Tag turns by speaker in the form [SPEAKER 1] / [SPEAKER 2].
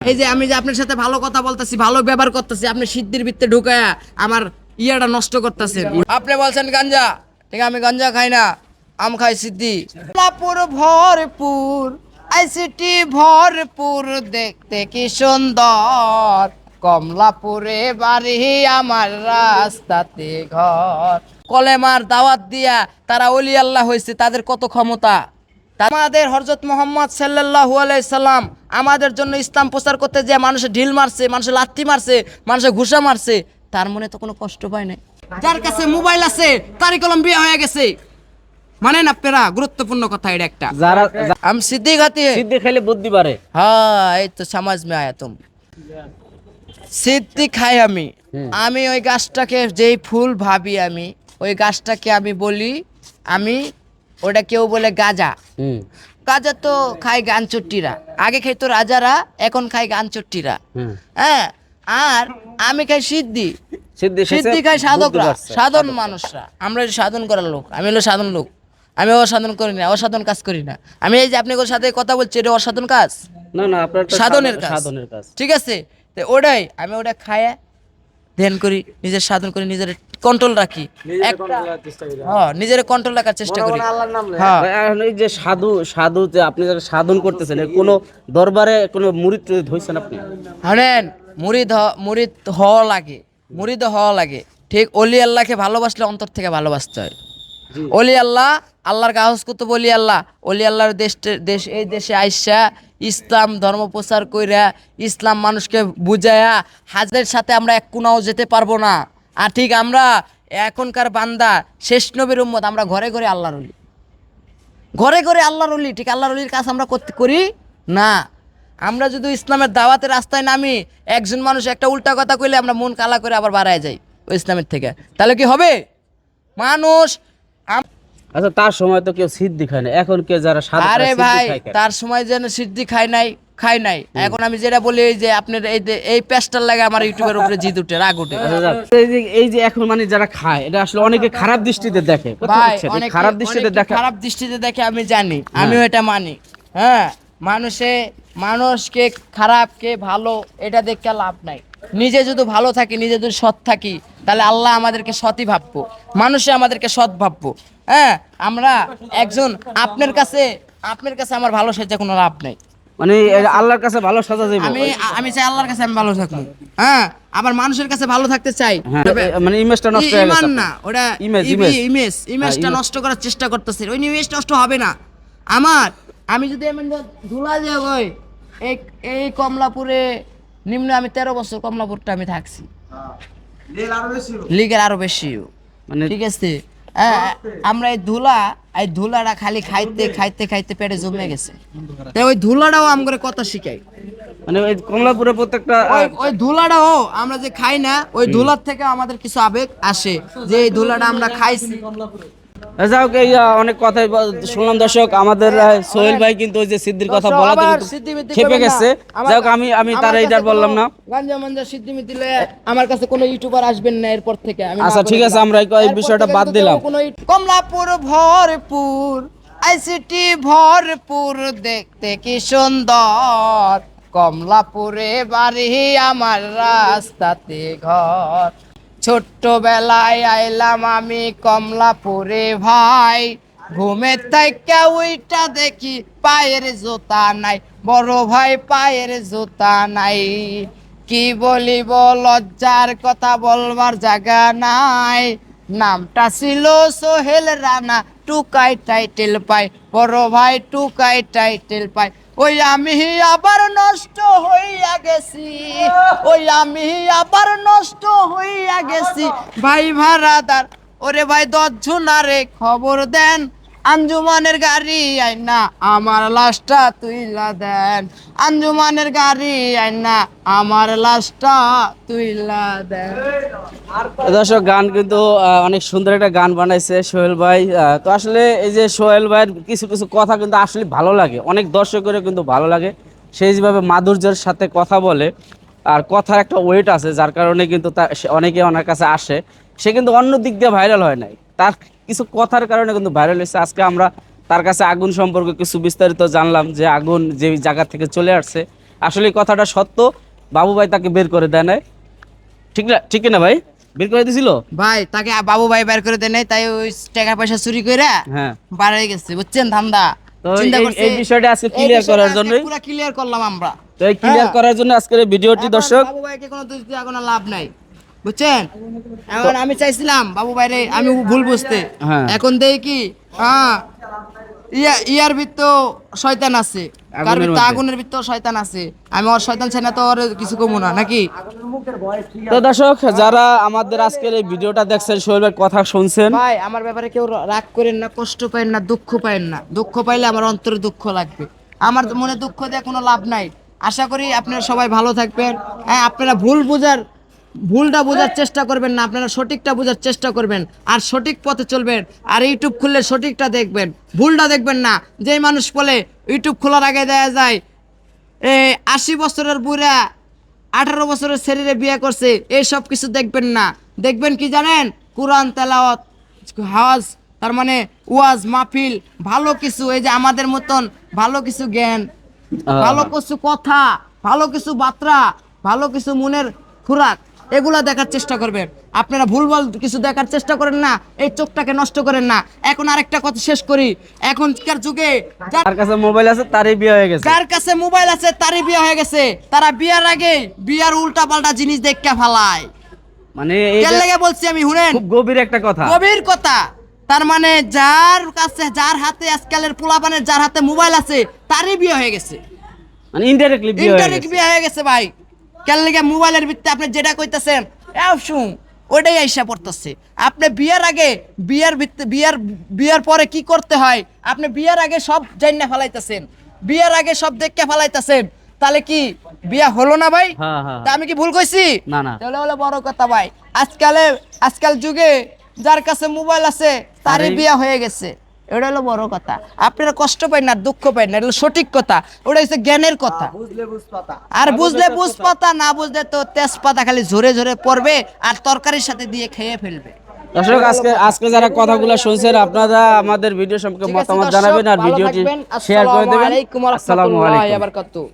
[SPEAKER 1] এই যে আমি যে আপনার সাথে ভালো কথা বলতেছি, ভালো ব্যবহার করতেছি, আপনি সিদ্ধির ভিত্তে ঢুকায়া আমার ইয়াটা নষ্ট করতেছেন। আপনি বলছেন গাঞ্জা, ঠিক আমি গাঞ্জা খাই না, আম খাই সিদ্ধি। কমলাপুর ভরপুর আইসিটি ভরপুর, দেখতে কি সুন্দর। কমলাপুরে বাড়ি আমার রাস্তাতে ঘর। কলেমার দাওয়াত দিয়া তারা অলি আল্লাহ হয়েছে তাদের কত ক্ষমতা? আমাদের হরজত মোহাম্মদ সাল্লাল্লাহু আলাই সাল্লাম আমাদের জন্য ইসলাম প্রচার করতে যে মানুষে ঢিল মারছে মানুষে লাত্তি মারছে মানুষে ঘুষা মারছে তার মনে তো কোনো কষ্ট পায় নাই। যার কাছে মোবাইল আছে তারই কলম বিয়ে হয়ে গেছে। মানেন আপনারা গুরুত্বপূর্ণ কথা এটা একটা।
[SPEAKER 2] যারা
[SPEAKER 1] আমি সিদ্দিক হাতি।
[SPEAKER 2] সিদ্ধি খেলে বুদ্ধি বাড়ে।
[SPEAKER 1] হ্যাঁ এই তো সমাজ মে আয়া তুম সিদ্ধি খাই আমি আমি ওই গাছটাকে যেই ফুল ভাবি আমি ওই গাছটাকে আমি বলি আমি ওটা কেউ বলে গাজা। গাজা তো খায় গান চট্টিরা আগে খাইতো রাজারা এখন খায় গান চট্টিরা হ্যাঁ আর আমি খাই সিদ্ধি।
[SPEAKER 2] সিদ্ধি
[SPEAKER 1] সিদ্ধি খাই সাধকরা। সাধন মানুষরা। আমরা সাধন করার লোক আমি হলো সাধন লোক। আমি অসাধন করি না অসাধন কাজ করি না। আমি এই যে আপনার সাথে কথা বলছি এটা অসাধন কাজ?
[SPEAKER 2] না না আপনার
[SPEAKER 1] সাধনের কাজ।
[SPEAKER 2] সাধনের কাজ।
[SPEAKER 1] ঠিক আছে? তো ওটাই আমি ওটা খায়া ধ্যান করি নিজের সাধন করি নিজের কন্ট্রোল রাখি। হ্যাঁ নিজের কন্ট্রোল রাখার চেষ্টা করি। হ্যাঁ।
[SPEAKER 2] এই যে সাধু সাধু যে আপনি যারা সাধন করতেছেন কোনো দরবারে কোনো মুরিদ হয়েছেন আপনি?
[SPEAKER 1] হানেন মুরিদ মুরিদ হওয়া লাগে। মুরিদ হওয়া লাগে। ঠিক অলি আল্লাহকে ভালোবাসলে অন্তর থেকে ভালোবাসতে হয়। অলি আল্লাহ আল্লাহর কাগজ করতে বলি আল্লাহ, অলি আল্লাহর দেশ দেশ এই দেশে আইসা ইসলাম ধর্ম প্রচার কইরা ইসলাম মানুষকে বুঝায়া হাজের সাথে আমরা এক কোনাও যেতে পারব না। আর ঠিক আমরা এখনকার বান্দা, শেষ নবীর উম্মত, আমরা ঘরে ঘরে আল্লাহর অলি। ঘরে ঘরে আল্লাহর অলি, ঠিক আল্লাহর অলির কাজ আমরা করতে করি না। আমরা যদি ইসলামের দাওয়াতের রাস্তায় নামি, একজন মানুষ একটা উল্টা কথা কইলে আমরা মন কালা করে আবার বাড়ায় যাই ওই ইসলামের থেকে। তাহলে কি হবে? মানুষ
[SPEAKER 2] আচ্ছা তার সময় তো কেউ সিদ্ধি খায় না। এখন কে যারা
[SPEAKER 1] আরে ভাই তার সময় যেন সিদ্ধি খায় নাই খাই নাই। এখন আমি যেটা বলি এই যে আপনার এই যে এই পেস্টার লাগে আমার ইউটিউবের উপরে জিদ উঠে রাগ উঠে।
[SPEAKER 2] আচ্ছা, এই যে এখন মানে যারা খায় এটা আসলে অনেকে খারাপ দৃষ্টিতে দেখে। খারাপ দৃষ্টিতে দেখা
[SPEAKER 1] খারাপ দৃষ্টিতে দেখে আমি জানি। আমিও এটা মানি। হ্যাঁ মানুষে মানুষকে খারাপকে ভালো এটা দেখে লাভ নাই। নিজে যদি ভালো থাকি নিজে যদি সৎ থাকি তাহলে আল্লাহ আমাদেরকে সৎই ভাববো। মানুষে আমাদেরকে সৎ ভাববো। হ্যাঁ আমরা একজন আপনার কাছে আপনার কাছে আমার ভালো সেজে কোনো লাভ নাই।
[SPEAKER 2] মানে আল্লাহর কাছে ভালো সাজা যাবে
[SPEAKER 1] আমি আমি চাই আল্লাহর কাছে আমি ভালো থাকব হ্যাঁ আবার মানুষের কাছে ভালো থাকতে চাই।
[SPEAKER 2] হ্যাঁ, মানে ইমেজটা নষ্ট হয়ে গেছে
[SPEAKER 1] না ওটা
[SPEAKER 2] ইমেজ,
[SPEAKER 1] ইমেজ
[SPEAKER 2] ইমেজ।
[SPEAKER 1] ইমেজ ইমেজটা নষ্ট করার চেষ্টা করতেছে। ওই ইমেজ নষ্ট হবে না। আমার আমি যদি এমন ধুলা যাব এই এই কমলাপুরে নিম্ন আমি তেরো বছর কমলাপুরটা আমি থাকছি। লিগের আরও বেশি।
[SPEAKER 2] মানে
[SPEAKER 1] ঠিক আছে? হ্যাঁ, আমরা এই ধুলা এই ধুলাটা খালি খাইতে খাইতে খাইতে পেটে জমে গেছে। তাই ওই ধুলাটাও আম করে কথা শিখাই।
[SPEAKER 2] মানে ওই কমলাপুরে প্রত্যেকটা
[SPEAKER 1] ওই ওই ধুলাটাও আমরা যে খাই না ওই ধুলার থেকে আমাদের কিছু আবেগ আসে যে এই ধুলাটা আমরা খাইছি।
[SPEAKER 2] এই অনেক কথাই শুনলাম দর্শক আমাদের সোহেল ভাই কিন্তু ওই যে সিদ্ধির কথা
[SPEAKER 1] সিদ্ধিমিদ্দি
[SPEAKER 2] খেপে গেছে। আমি আমি তার
[SPEAKER 1] কোনো
[SPEAKER 2] বললাম না।
[SPEAKER 1] গাঞ্জা মাঞ্জা সিদ্ধিমি দিলে আমার কাছে কোনো ইউটিউবার আসবেন না এরপর থেকে
[SPEAKER 2] আচ্ছা, ঠিক আছে, আমরা এই- এই বিষয়টা বাদ দিলাম।
[SPEAKER 1] কেউ কোনো ইউ- কমলাপুর ভরপুর আইসিটি ভরপুর দেখতে কি সুন্দর। কমলাপুরে বাড়ি আমার রাস্তাতে ঘর। ছোট্টবেলায় আইলাম আমি কমলাপুরে ভাই। ঘুমের থেকে ওইটা দেখি পায়ের জুতা নাই, বড় ভাই পায়ের জুতা নাই। কি বলিব, লজ্জার কথা বলবার জায়গা নাই। নামটা ছিল সোহেল রানা, টুকাই টাইটেল পাই। বড় ভাই টুকাই টাইটেল পাই। ওই আমি আবার নষ্ট হইয়া গেছি। ওই আমি আবার নষ্ট হইয়া গেছি। ভাই ভাড়াদার, ওরে ভাই দশজনারে খবর দেন। আঞ্জুমানের গাড়ি আইনা, আমার লাশটা তুইলা দেন। আঞ্জুমানের গাড়ি আইনা, আমার লাশটা তুইলা দেন।
[SPEAKER 2] দর্শক, গান কিন্তু অনেক সুন্দর একটা গান বানাইছে সোহেল ভাই। তো আসলে এই যে সোহেল ভাইয়ের কিছু কিছু কথা কিন্তু আসলে ভালো লাগে। অনেক দর্শকেরও কিন্তু ভালো লাগে। সে যেভাবে মাধুর্যের সাথে কথা বলে, আর কথার একটা ওয়েট আছে, যার কারণে কিন্তু তা- অনেকে ওনার কাছে আসে। সে কিন্তু অন্য দিক দিয়ে ভাইরাল হয় নাই। তার কিছু কথার কারণে কিন্তু ভাইরাল হয়েছে। আজকে আমরা তার কাছে আগুন সম্পর্কে কিছু বিস্তারিত জানলাম যে আগুন যে জায়গা থেকে চলে আসছে। আসলে কথাটা সত্য বাবু ভাই তাকে বের করে দেয় নাই। ঠিক না ঠিক না ভাই? বের করে দিছিল?
[SPEAKER 1] ভাই তাকে বাবু ভাই বের করে দেয় নাই তাই ওই টাকা পয়সা চুরি করে
[SPEAKER 2] হ্যাঁ।
[SPEAKER 1] বাড়াই গেছে বুঝছেন ধান্দা।
[SPEAKER 2] এই- বিষয়টা আজকে
[SPEAKER 1] বিষয়টা
[SPEAKER 2] করার জন্য
[SPEAKER 1] পুরা ক্লিয়ার করলাম আমরা।
[SPEAKER 2] তো এই ক্লিয়ার। করার জন্য আজকের ভিডিওটি দর্শক
[SPEAKER 1] বাবু ভাইকে কোনো দোষ দিয়ে কোনো লাভ নাই। বুঝছেন? এখন আমি চাইছিলাম বাবু ভাইরে আমি ভুল বুঝতে।
[SPEAKER 2] হ্যাঁ।
[SPEAKER 1] এখন দেই কি হ্যাঁ ইয়া ইয়ার ভিতর শয়তান আছে।
[SPEAKER 2] আগুনের
[SPEAKER 1] ভিতর আগুনের ভিতর শয়তান আছে। আমি ওর শয়তান চাই না তো ওর কিছু কমু না নাকি?
[SPEAKER 2] তো দর্শক যারা আমাদের আজকের এই ভিডিওটা দেখছেন সোহেল কথা শুনছেন।
[SPEAKER 1] ভাই আমার ব্যাপারে কেউ রাগ করেন না কষ্ট পাইন না দুঃখ পাইন না। দুঃখ পাইলে আমার অন্তরে দুঃখ লাগবে। আমার মনে দুঃখ দিয়ে কোনো লাভ নাই। আশা করি আপনারা সবাই ভালো থাকবেন। হ্যাঁ আপনারা ভুল বোঝার ভুলটা বোঝার চেষ্টা করবেন না আপনারা সঠিকটা বোঝার চেষ্টা করবেন আর সঠিক পথে চলবেন আর ইউটিউব খুললে সঠিকটা দেখবেন। ভুলটা দেখবেন না যেই মানুষ বলে ইউটিউব খোলার আগে দেয়া যায় এ আশি বছরের বুড়া আঠারো বছরের ছেলেরে বিয়ে করছে এই সব কিছু দেখবেন না। দেখবেন কি জানেন? কোরআন তেলাওয়াত হাওয়াজ তার মানে ওয়াজ মাহফিল ভালো কিছু এই যে আমাদের মতন ভালো কিছু জ্ঞান ভালো কিছু কথা ভালো কিছু বার্তা ভালো কিছু মনের খোরাক এগুলা দেখার চেষ্টা করবেন আপনারা ভুল ভুলভাল কিছু দেখার চেষ্টা করেন না এই চোখটাকে নষ্ট করেন না। এখন আরেকটা কথা শেষ করি। এখনকার যুগে যা-
[SPEAKER 2] তার কাছে মোবাইল আছে তারই বিয়ে হয়ে গেছে।
[SPEAKER 1] যার কাছে মোবাইল আছে তারই বিয়ে হয়ে গেছে। তারা বিয়ার আগে বিয়ার উল্টা পাল্টা জিনিস দেখতে ফালায়।
[SPEAKER 2] মানে
[SPEAKER 1] বলছি আমি শুনেন?
[SPEAKER 2] খুব গভীর একটা কথা।
[SPEAKER 1] গভীর কথা। তার মানে যার কাছে যার হাতে আজকালের পোলাপানের যার হাতে মোবাইল আছে তারই বিয়ে হয়ে গেছে।
[SPEAKER 2] মানে ইনডাইরেক্টলি বিয়ে হয়ে গেছে
[SPEAKER 1] ভাই। কেন লেগে মোবাইলের ভিত্তিতে আপনি যেটা কইতাছেন? শুন ওটাই আইসা পড়তেছে। আপনি বিয়ের আগে বিয়ের ভিত্তি বিয়ের বিয়ের পরে কি করতে হয়? আপনি বিয়ের আগে সব জান্না ফেলাইতেছেন। বিয়ের আগে সব দেখকে ফেলাইতেছেন। তাহলে কি বিয়া হলো না ভাই?
[SPEAKER 2] হ্যাঁ হ্যাঁ
[SPEAKER 1] তা আমি কি ভুল কইছি?
[SPEAKER 2] না, না।
[SPEAKER 1] তাহলে হলো বড় কথা ভাই। আজকালে আজকাল যুগে যার কাছে মোবাইল আছে তারই- বিয়া হয়ে গেছে। এটা হলো বড় কথা। আপনারা কষ্ট পাই না দুঃখ পাই না এটা সঠিক কথা। ওটা হচ্ছে জ্ঞানের কথা। আর বুঝলে বুঝ পাতা না বুঝলে তো তেজপাতা খালি ঝরে ঝরে পড়বে আর তরকারির সাথে দিয়ে খেয়ে ফেলবে।
[SPEAKER 2] দর্শক আজকে আজকে যারা কথাগুলো শুনছেন আপনারা আমাদের ভিডিও সম্পর্কে মতামত জানাবেন আর ভিডিওটি শেয়ার করে
[SPEAKER 1] আসসালামু
[SPEAKER 2] দেবেন
[SPEAKER 1] আলাইকুম ওয়া
[SPEAKER 2] আসসালামু
[SPEAKER 1] রাহমাতুল্লাহি
[SPEAKER 2] আলাইকুম।
[SPEAKER 1] ওয়া বারাকাতুহু